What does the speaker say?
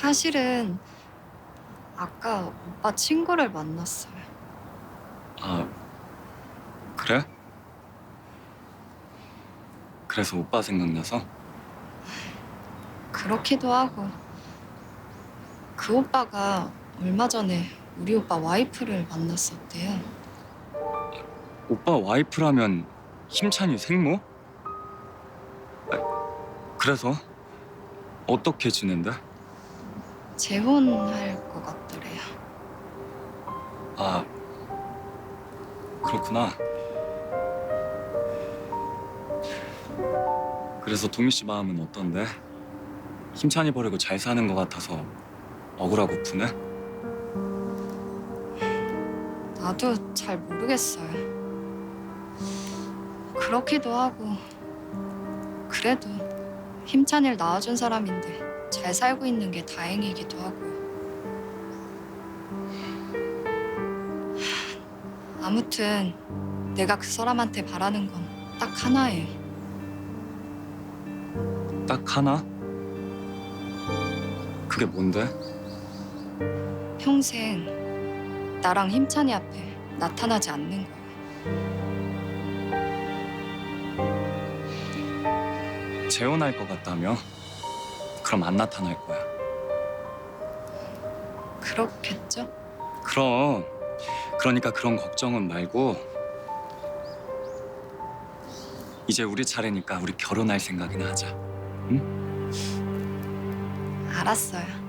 사실은 아까 오빠 친구를 만났어요. 아 그래? 그래서 오빠 생각나서? 그렇기도 하고 그 오빠가 얼마 전에 우리 오빠 와이프를 만났었대요. 오빠 와이프라면 힘찬이 생모? 아, 그래서 어떻게 지낸대? 재혼할 것 같더래요. 아 그렇구나. 그래서 동희 씨 마음은 어떤데? 힘찬이 버리고 잘 사는 것 같아서 억울하고 푸네? 나도 잘 모르겠어요. 그렇기도 하고 그래도 힘찬이를 낳아준 사람인데 잘 살고 있는 게 다행이기도 하고요. 아무튼 내가 그 사람한테 바라는 건 딱 하나예요. 딱 하나? 그게 뭔데? 평생 나랑 힘찬이 앞에 나타나지 않는 거예요. 재혼할 것 같다며? 그럼 안 나타날 거야. 그렇겠죠? 그럼 그러니까 그런 걱정은 말고 이제 우리 차례니까 우리 결혼할 생각이나 하자. 알았어요.